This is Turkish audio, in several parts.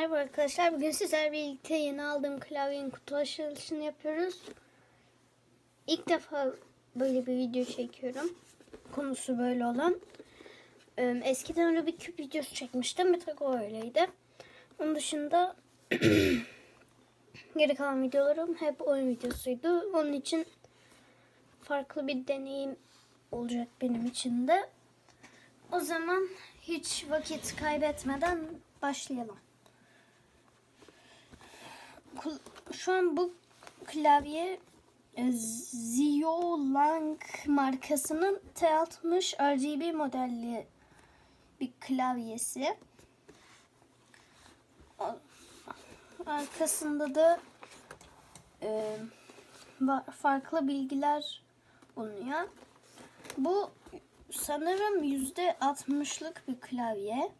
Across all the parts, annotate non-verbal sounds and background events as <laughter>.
Merhaba arkadaşlar. Bugün sizlerle birlikte yeni aldığım klavyenin kutu açılışını yapıyoruz. İlk defa böyle bir video çekiyorum. Konusu böyle olan. Eskiden öyle bir küp videosu çekmiştim. Bir tek o öyleydi. Onun dışında <clears throat> geri kalan videolarım hep oyun videosuydu. Onun için farklı bir deneyim olacak benim için de. O zaman hiç vakit kaybetmeden başlayalım. Şu an bu klavye e, Ziolang markasının T60 RGB modelli bir klavyesi. Arkasında da e, farklı bilgiler bulunuyor. Bu sanırım yüzde 60'lık bir klavye.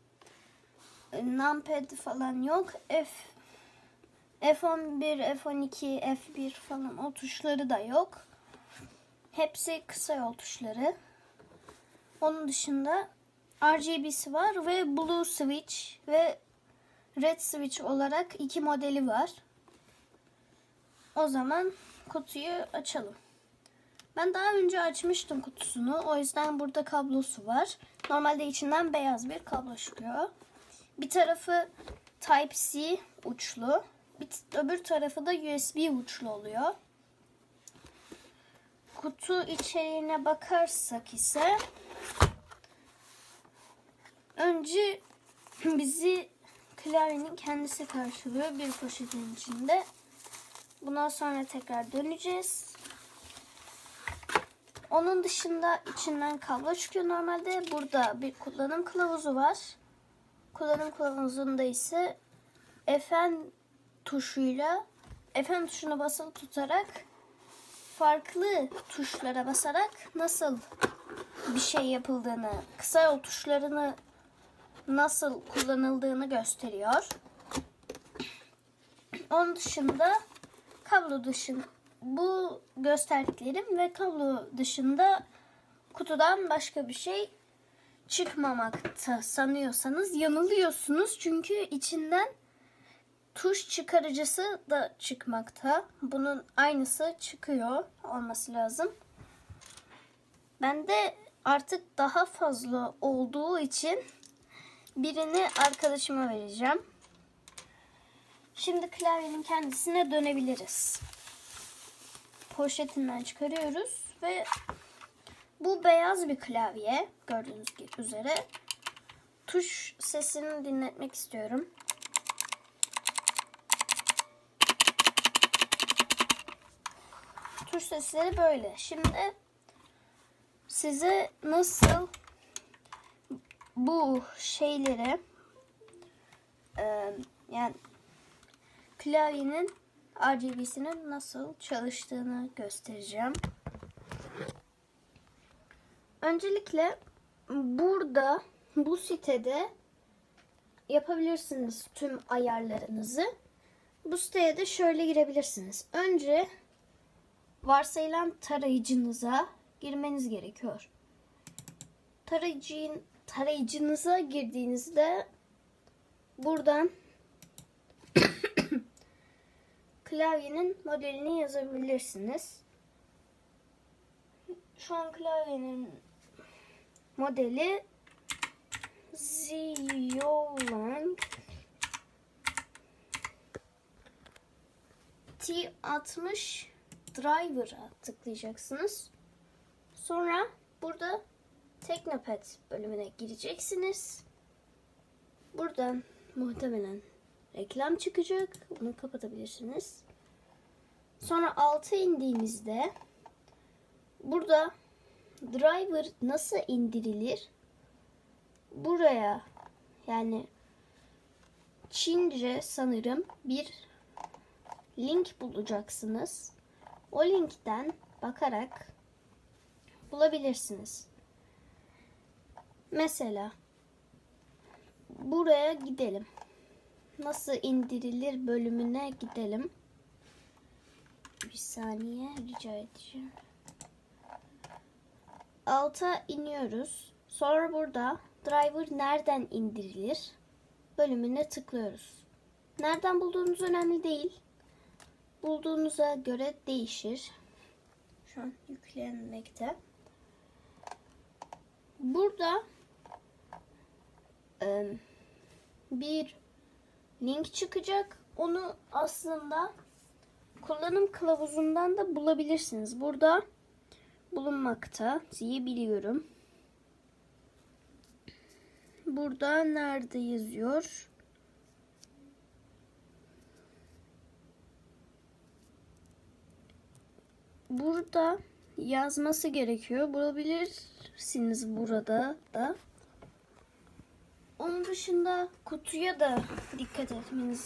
E, Numpad falan yok. F F11, F12, F1 falan o tuşları da yok. Hepsi kısa yol tuşları. Onun dışında RGB'si var ve Blue Switch ve Red Switch olarak iki modeli var. O zaman kutuyu açalım. Ben daha önce açmıştım kutusunu. O yüzden burada kablosu var. Normalde içinden beyaz bir kablo çıkıyor. Bir tarafı Type-C uçlu. Bir öbür tarafı da USB uçlu oluyor. Kutu içeriğine bakarsak ise önce <clears throat> bizi klavyenin kendisi karşılıyor bir poşetin içinde. Bundan sonra tekrar döneceğiz. Onun dışında içinden kablo çıkıyor normalde. Burada bir kullanım kılavuzu var. Kullanım kılavuzunda ise Fn tuşuyla Fn tuşuna basılı tutarak farklı tuşlara basarak nasıl bir şey yapıldığını, kısa yol tuşlarını nasıl kullanıldığını gösteriyor. Onun dışında kablo dışında bu gösterdiklerim ve kablo dışında kutudan başka bir şey çıkmamakta sanıyorsanız yanılıyorsunuz. Çünkü içinden tuş çıkarıcısı da çıkmakta. Bunun aynısı çıkıyor olması lazım. Ben de artık daha fazla olduğu için birini arkadaşıma vereceğim. Şimdi klavyenin kendisine dönebiliriz. Poşetinden çıkarıyoruz ve bu beyaz bir klavye gördüğünüz üzere. Tuş sesini dinletmek istiyorum. Tuş sesleri böyle. Şimdi size nasıl bu şeyleri e, yani klavyenin RGB'sinin nasıl çalıştığını göstereceğim. Öncelikle burada bu sitede yapabilirsiniz tüm ayarlarınızı. Bu siteye de şöyle girebilirsiniz. Önce varsayılan tarayıcınıza girmeniz gerekiyor. Tarayıcın, tarayıcınıza girdiğinizde buradan <coughs> klavyenin modelini yazabilirsiniz. Şu an klavyenin modeli Ziolang T60 Driver'a tıklayacaksınız. Sonra burada Teknopad bölümüne gireceksiniz. Buradan muhtemelen reklam çıkacak. Bunu kapatabilirsiniz. Sonra alta indiğimizde burada driver nasıl indirilir? Buraya yani Çince sanırım bir link bulacaksınız. O linkten bakarak bulabilirsiniz. Mesela buraya gidelim. Nasıl indirilir bölümüne gidelim. Bir saniye rica edeceğim. Alta iniyoruz. Sonra burada driver nereden indirilir bölümüne tıklıyoruz. Nereden bulduğunuz önemli değil. Bulduğunuza göre değişir. Şu an yüklenmekte. Burada e, bir link çıkacak. Onu aslında kullanım kılavuzundan da bulabilirsiniz. Burada bulunmakta diye biliyorum. Burada nerede yazıyor? Burada yazması gerekiyor. Bulabilirsiniz burada da. Onun dışında kutuya da dikkat etmeniz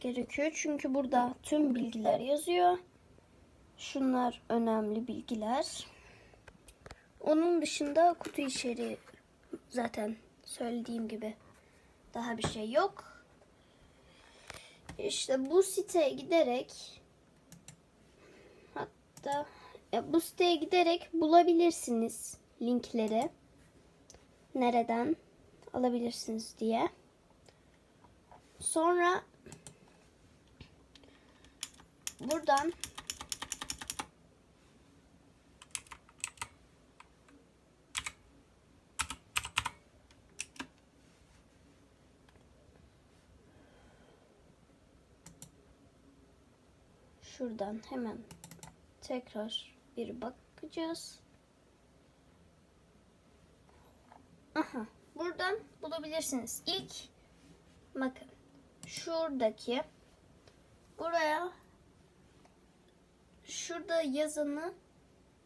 gerekiyor. Çünkü burada tüm bilgiler yazıyor. Şunlar önemli bilgiler. Onun dışında kutu içeriği zaten söylediğim gibi daha bir şey yok. İşte bu siteye giderek bu siteye giderek bulabilirsiniz linkleri. Nereden alabilirsiniz diye. Sonra buradan şuradan hemen tekrar bir bakacağız. Aha, buradan bulabilirsiniz. İlk bakın şuradaki buraya şurada yazanı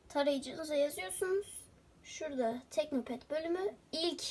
tarayıcınıza yazıyorsunuz. Şurada Teknopet bölümü ilk